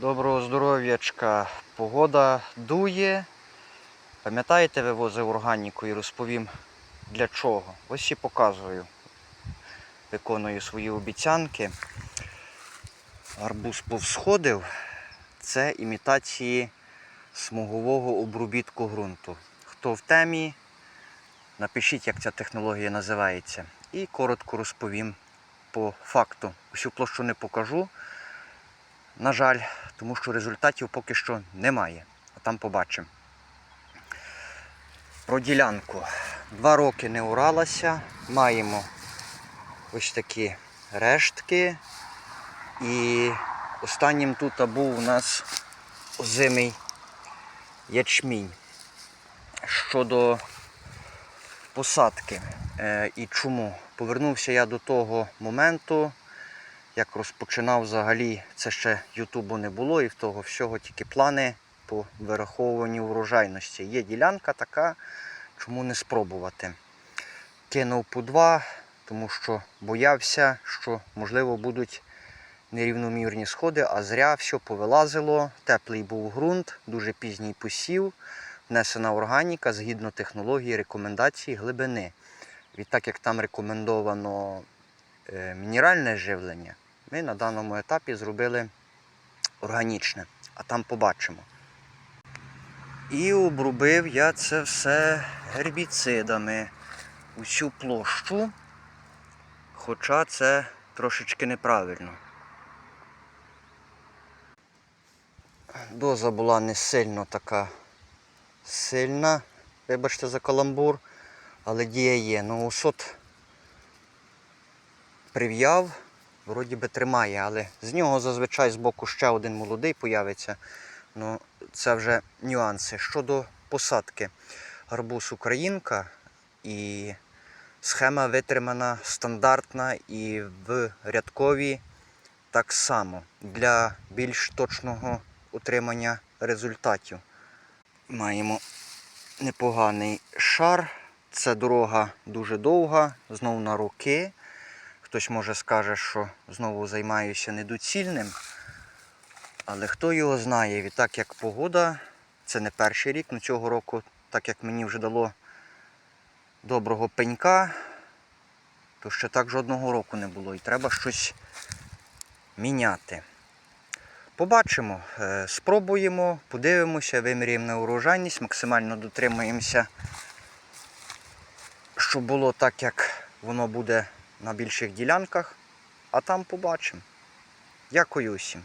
Доброго здоров'ячка. Погода дує. Пам'ятаєте, вивозив органіку і розповім для чого. Ось і показую. Виконую свої обіцянки. Арбуз повсходив. Це імітації смугового обробітку ґрунту. Хто в темі, напишіть, як ця технологія називається. І коротко розповім по факту. Усю площу не покажу. На жаль, тому що результатів поки що немає. А там побачимо. Про ділянку. Два роки не уралася. Маємо ось такі рештки. І останнім тут був у нас озимий ячмінь. Щодо посадки е, і чому. Повернувся я до того моменту, як розпочинав взагалі, це ще Ютубу не було, і в того всього тільки плани по вираховуванню врожайності. Є ділянка така, чому не спробувати. Кинув по два, тому що боявся, що можливо будуть нерівномірні сходи, а зря все повилазило. Теплий був ґрунт, дуже пізній посів, внесена органіка згідно технології рекомендацій глибини. Відтак як там рекомендовано мінеральне живлення, ми на даному етапі зробили органічне, а там побачимо. І обробив я це все гербіцидами усю площу, хоча це трошечки неправильно. Доза була не сильно така сильна, вибачте за каламбур, але дія є. Ну, усот прив'яв, вроді би тримає, але з нього зазвичай з боку ще один молодий появиться. Ну, це вже нюанси. Щодо посадки. Гарбуз Українка і схема витримана стандартна і в рядкові так само для більш точного утримання результатів. Маємо непоганий шар. Це дорога дуже довга, знову на роки. Хтось може скаже, що знову займаюся недоцільним. Але хто його знає, відтак як погода, це не перший рік, ну цього року, так як мені вже дало доброго пенька, то ще так жодного року не було. І треба щось міняти. Побачимо, е, спробуємо, подивимося, виміряємо на урожайність, максимально дотримуємося, щоб було так, як воно буде на більших ділянках, а там побачимо. Дякую усім.